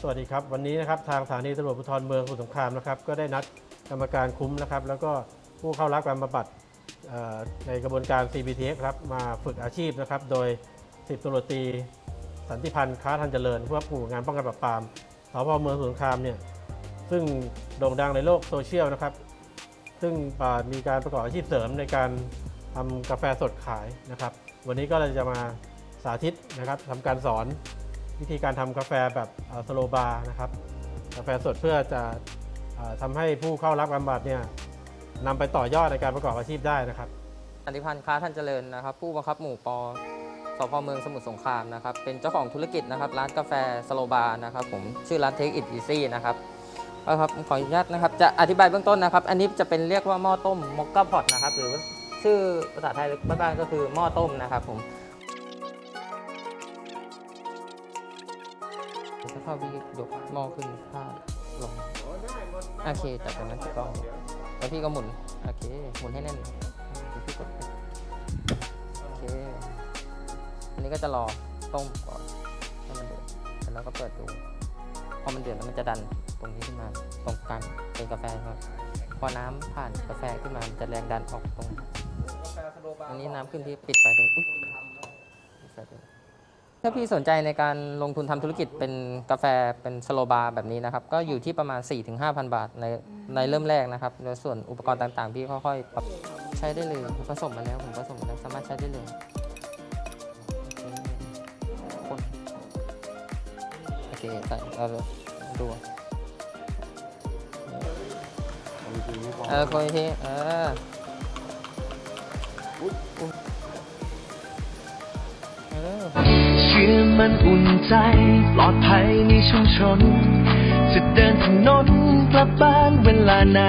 สวัสดีครับ วันนี้นะครับทางสถานีตำรวจภูธรเมืองสมุทรสงครามนะครับก็ได้นัดกรรมการคุ้มนะครับ แล้วก็ผู้เข้ารับการบำบัดในกระบวนการ CBTX ครับมาฝึกอาชีพนะครับ โดยสิบตำรวจตรีสันติพันธ์ค้าทันเจริญผู้ว่าหมู่งานป้องกันปราบปรามสพเมืองสมุทรสงครามเนี่ยซึ่งโด่งดังในโลกโซเชียลนะครับ ซึ่งมีการประกอบอาชีพเสริมในการทำกาแฟสดขายนะครับ วันนี้ก็เลยจะมาสาธิตนะครับทำการสอน วิธีการทำกาแฟแบบสโลบาร์นะครับ กาแฟสดเพื่อจะทำให้ผู้เข้ารับบำบัดเนี่ยนำไปต่อยอดในการประกอบอาชีพได้นะครับสันติพันธ์ค้าท่านเจริญนะครับ ผู้บังคับหมู่ปสพเมืองสมุทรสงครามนะครับ เป็นเจ้าของธุรกิจนะครับ ร้านกาแฟสโลบาร์นะครับ ผมชื่อร้าน Take It Easy นะครับครับขออนุญาตนะครับ จะอธิบายเบื้องต้นนะครับ อันนี้จะเป็นเรียกว่าหม้อต้มมอคก้าพอตนะครับ หรือชื่อภาษาไทยบ้านๆก็คือหม้อต้มนะครับผม จะเข้าพี่ยกหม้อขึ้นผ้าลงโอเคจับตรงนั้นถูกต้องแล้วพี่ก็หมุนโอเคหมุนให้แน่นพี่กดโอเคอันนี้ก็จะรอต้มก่อนให้มันเดือดแล้วก็เปิดดูพอมันเดือดแล้วมันจะดันตรงนี้ขึ้นมาตรงกลางเป็นกาแฟครับพอน้ำผ่านกาแฟขึ้นมามันจะแรงดันออกตรงอันนี้น้ำขึ้นที่ปิดไฟตรงอุ๊ยปิดไฟตรง ถ้าพี่สนใจในการลงทุนทำธุรกิจเป็นกาแฟเป็นสโลบาร์แบบนี้นะครับ ก็อยู่ที่ประมาณ 4-5,000 บาทในในเริ่มแรกนะครับแล้วส่วนอุปกรณ์ต่างๆ พี่ค่อยๆปรับใช้ได้เลยผสมมาแล้วผมผสมมาแล้วสามารถใช้ได้เลยโอเคนโอเคแต่เราดูเออคนอีกทีเออเออ มันอุ่นใจ ปลอดภัยในชุมชน จะเดินถนนกลับบ้านเวลาไหน